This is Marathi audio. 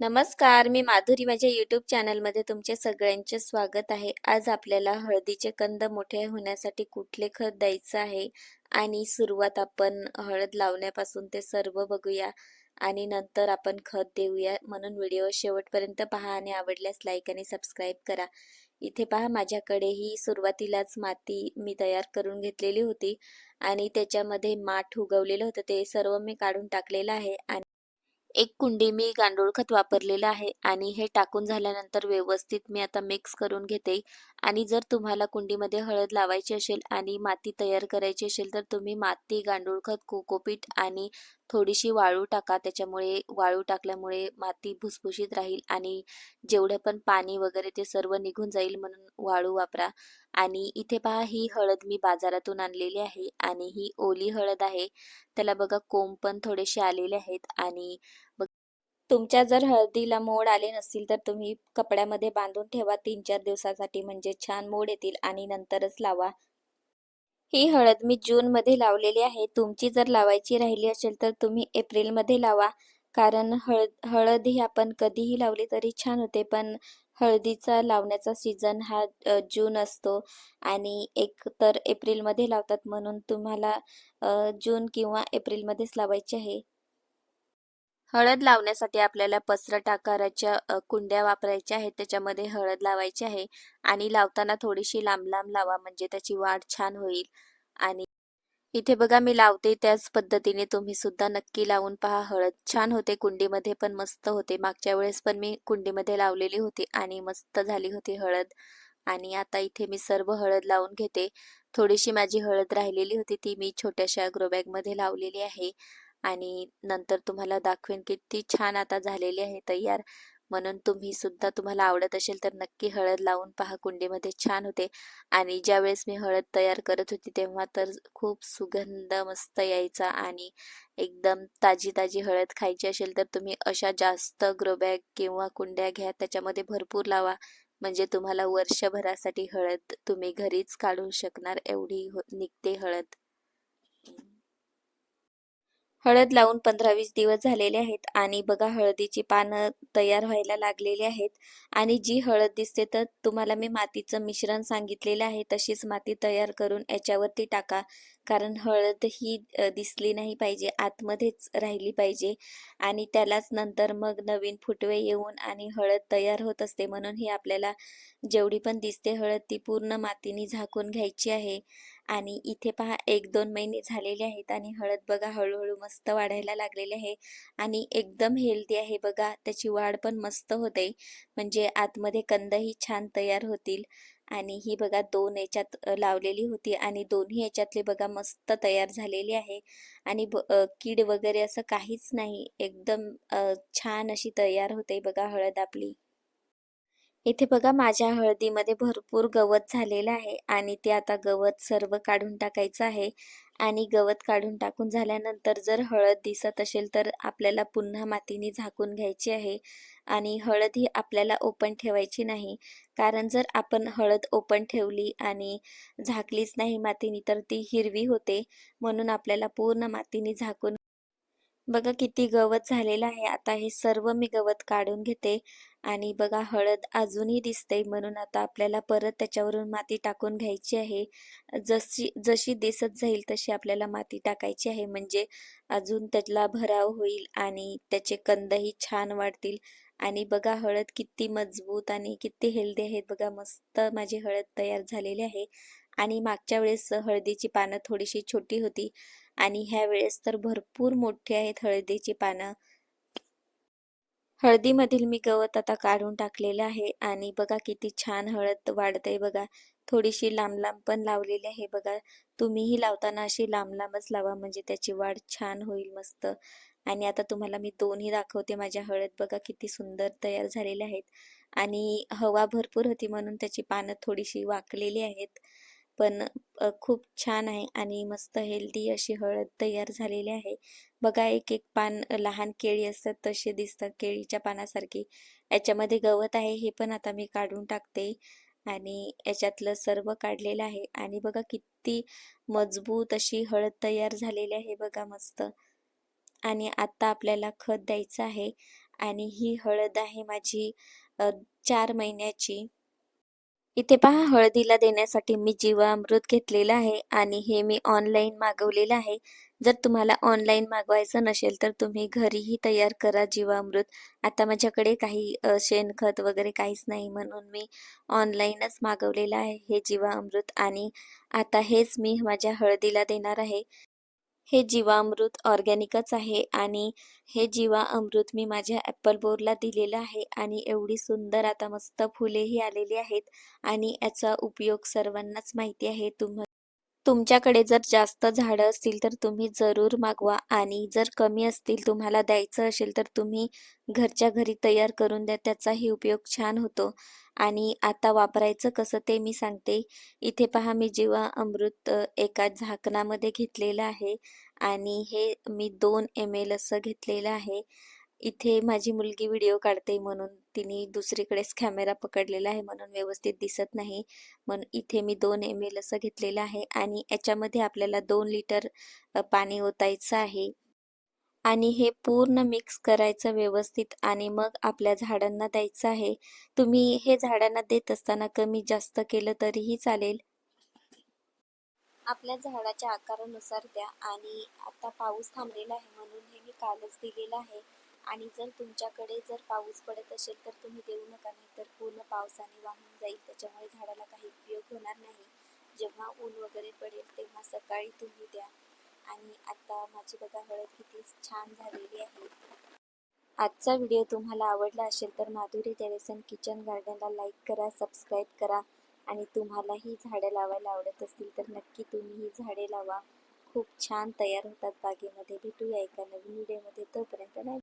नमस्कार मी माधुरी माझ्या यूट्यूब चॅनलमध्ये तुमचे सगळ्यांचे स्वागत आहे. आज आपल्याला हळदीचे कंद मोठे होण्यासाठी कुठले खत द्यायचं आहे आणि सुरुवात आपण हळद लावण्यापासून ते सर्व बघूया आणि नंतर आपण खत देऊया म्हणून व्हिडिओ शेवटपर्यंत पहा आणि आवडल्यास लाईक आणि सबस्क्राईब करा. इथे पहा माझ्याकडे ही सुरुवातीलाच माती मी तयार करून घेतलेली होती आणि त्याच्यामध्ये माठ उगवलेलं होतं. ते सर्व मी काढून टाकलेलं आहे आणि एक कुंडी मी गांडूळ खत वापरलेलं आहे आणि हे टाकून झाल्यानंतर व्यवस्थित मी आता मिक्स करून घेते. आणि जर तुम्हाला कुंडीमध्ये हळद लावायची असेल आणि माती तयार करायची असेल तर तुम्ही माती गांडूळ खत कोकोपीट आणि थोडीशी वाळू टाका. त्याच्यामुळे वाळू टाकल्यामुळे माती भुसभुशीत राहील आणि जेवढं पण पाणी वगैरे ते सर्व निघून जाईल म्हणून वाळू वापरा. आणि इथे पहा ही हळद मी बाजारातून आणलेली आहे आणि ही ओली हळद आहे. त्याला बघा कोंब पण थोडेसे आलेले आहेत आणि तुमच्या जर हळदीला मोड आले नसतील तर तुम्ही कपड्यामध्ये बांधून ठेवा. तीन चार दिवसासाठी म्हणजे छान मोड येतील आणि नंतरच लावा. ही हळद मी जूनमध्ये लावलेली आहे. तुमची जर लावायची राहिली असेल तर तुम्ही एप्रिलमध्ये लावा. कारण हळद हळद ही आपण कधीही लावली तरी छान होते पण हळदीचा लावण्याचा सीझन हा जून असतो. आणि एक तर एप्रिलमध्ये लावतात म्हणून तुम्हाला जून किंवा एप्रिलमध्येच लावायची आहे. हळद लावण्यासाठी आपल्याला पसरट आकाराच्या कुंड्या वापरायच्या आहेत. त्याच्यामध्ये हळद लावायची आहे आणि लावताना थोडीशी लांब लांब लावा म्हणजे त्याची वाढ छान होईल. आणि इथे बघा मी लावते त्याच पद्धतीने तुम्ही सुद्धा नक्की लावून पहा. हळद छान होते कुंडीमध्ये पण मस्त होते. मागच्या वेळेस पण मी कुंडीमध्ये लावलेली होती आणि मस्त झाली होती हळद. आणि आता इथे मी सर्व हळद लावून घेते. थोडीशी माझी हळद राहिलेली होती ती मी छोट्याशा मध्ये लावलेली आहे. आणि नंतर तुम्हाला दाखवेन किती छान आता झालेली आहे तयार. म्हणून तुम्ही सुद्धा तुम्हाला आवडत असेल तर नक्की हळद लावून पहा कुंडीमध्ये छान होते. आणि ज्या वेळेस मी हळद तयार करत होती तेव्हा तर खूप सुगंध मस्त यायचा आणि एकदम ताजी ताजी हळद खायची असेल तर तुम्ही अशा जास्त ग्रोबॅग किंवा कुंड्या घ्या त्याच्यामध्ये भरपूर लावा. म्हणजे तुम्हाला वर्षभरासाठी हळद तुम्ही घरीच काढू शकणार एवढी हो, निघते हळद. हळद लावून पंधरा वीस दिवस झालेले आहेत आणि बघा हळदीची पानं तयार व्हायला लागलेली आहेत. आणि जी हळद दिसते तर तुम्हाला मी मातीचं मिश्रण सांगितलेलं आहे तशीच माती तयार करून याच्यावरती टाका. कारण हळद ही दिसली नाही पाहिजे आतमध्येच राहिली पाहिजे. आणि त्यालाच नंतर मग नवीन फुटवे येऊन आणि हळद तयार होत असते. म्हणून ही आपल्याला जेवढी पण दिसते हळद ती पूर्ण मातीने झाकून घ्यायची आहे. आणि इथे पहा एक दोन महिने झालेले आहेत आणि हळद बघा हळूहळू मस्त वाढायला लागलेली आहे आणि एकदम हेल्दी आहे बघा त्याची वाढ पण मस्त होते. म्हणजे आतमध्ये कंदही छान तयार होतील आणि ही बघा दोन याच्यात लावलेली होती आणि दोन्ही याच्यातले बघा मस्त तयार झालेली आहे. आणि कीड वगैरे असं काहीच नाही एकदम छान अशी तयार होते बघा हळद आपली. इथे बघा माझ्या हळदीमध्ये भरपूर गवत झालेलं आहे आणि ते आता गवत सर्व काढून टाकायचं आहे. आणि गवत काढून टाकून झाल्यानंतर जर हळद दिसत असेल तर आपल्याला पुन्हा मातीने झाकून घ्यायची आहे. आणि हळद ही आपल्याला ओपन ठेवायची नाही. कारण जर आपण हळद ओपन ठेवली आणि झाकलीच नाही मातीने तर ती हिरवी होते. म्हणून आपल्याला पूर्ण मातीने झाकून बघा किती गवत झालेलं आहे. आता हे सर्व मी गवत काढून घेते. आणि बघा हळद अजूनही दिसते. म्हणून आता आपल्याला परत त्याच्यावरून माती टाकून घ्यायची आहे. जशी जशी दिसत जाईल तशी आपल्याला माती टाकायची आहे. म्हणजे अजून त्याला भराव होईल आणि त्याचे कंदही छान वाढतील. आणि बघा हळद किती मजबूत आणि किती हेल्दी आहेत बघा मस्त माझी हळद तयार झालेली आहे. आणि मागच्या वेळेस हळदीची पानं थोडीशी छोटी होती आणि ह्या वेळेस तर भरपूर मोठी आहेत हळदीची पानं. हळदीमधील मी गवत आता काढून टाकलेलं आहे आणि बघा किती छान हळद वाढते बघा. थोडीशी लांब लांब पण लावलेली आहे बघा. तुम्हीही लावताना अशी लांब लांबच लावा म्हणजे त्याची वाढ छान होईल मस्त. आणि आता तुम्हाला मी दोन्ही दाखवते माझ्या हळद बघा किती सुंदर तयार झालेल्या आहेत. आणि हवा भरपूर होती म्हणून त्याची पानं थोडीशी वाकलेली आहेत. पण खूप छान आहे आणि मस्त हेल्दी अशी हळद तयार झालेली आहे. बघा एक एक पान लहान केळी असतात तसे दिसतात. केळीच्या पानासारखी. याच्यामध्ये गवत आहे हे पण आता मी काढून टाकते आणि याच्यातलं सर्व काढलेलं आहे. आणि बघा किती मजबूत अशी हळद तयार झालेली आहे बघा मस्त. आणि आता आपल्याला खत द्यायचं आहे आणि ही हळद आहे माझी चार महिन्याची. इथे पहा हळदीला देण्यासाठी मी जीवामृत घेतलेलं आहे आणि हे मी ऑनलाईन मागवलेलं आहे. जर तुम्हाला ऑनलाईन मागवायचं नसेल तर तुम्ही घरीही तयार करा जीवामृत. आता माझ्याकडे काही शेणखत वगैरे काहीच नाही म्हणून मी ऑनलाईनच मागवलेलं आहे हे जीवामृत आणि आता हेच मी माझ्या हळदीला देणार आहे. हे जीवामृत ऑर्गॅनिकच आहे आणि हे जीवा अमृत मी माझ्या ॲपल बोरला दिलेलं आहे आणि एवढी सुंदर आता मस्त फुलेही आलेली आहेत आणि याचा उपयोग सर्वांनाच माहिती आहे. तुम तुमच्याकडे जर जास्त झाडं असतील तर तुम्ही जरूर मागवा आणि जर कमी असतील तुम्हाला द्यायचं असेल तर तुम्ही घरच्या घरी तयार करून द्या त्याचाही उपयोग छान होतो. आणि आता वापरायचं कसं ते मी सांगते. इथे पहा मी जेव्हा अमृत एका झाकणामध्ये घेतलेलं आहे आणि हे मी दोन एम एल असं घेतलेलं आहे. इथे माझी मुलगी व्हिडिओ काढते म्हणून तिने दुसरीकडेच कॅमेरा पकडलेला आहे म्हणून व्यवस्थित दिसत नाही. म्हणून इथे मी दोन एम एल असं घेतलेलं आहे आणि याच्यामध्ये आपल्याला दोन लिटर पाणी ओतायचं आहे. आणि हे पूर्ण मिक्स करायचं व्यवस्थित आणि मग आपल्या झाडांना द्यायचं आहे. तुम्ही हे झाडांना देत असताना कमी जास्त केलं तरीही चालेल. आपल्या झाडाच्या आकारानुसार द्या आणि आता पाऊस थांबलेला आहे म्हणून हे मी कालच दिलेलं आहे. आणि जर तुमच्याकडे जर पाऊस पडत असेल तर तुम्ही देऊ नका नाही तर पूर्ण पावसाने वाहून जाईल. त्याच्यामुळे झाडाला काही उपयोग होणार नाही. जेव्हा ऊन वगैरे पडेल तेव्हा सकाळी तुम्ही द्या. आणि आता माझी बघा हळद किती छान झालेली आहे. आजचा व्हिडिओ तुम्हाला आवडला असेल तर माधुरी टेरेसन किचन गार्डनला लाईक करा सबस्क्राईब करा आणि तुम्हालाही झाडं लावायला आवडत असतील तर नक्की तुम्ही ही झाडे लावा. खूप छान तयार होतात बागेमध्ये. भेटूया एका नवीन व्हिडिओमध्ये. तोपर्यंत नाही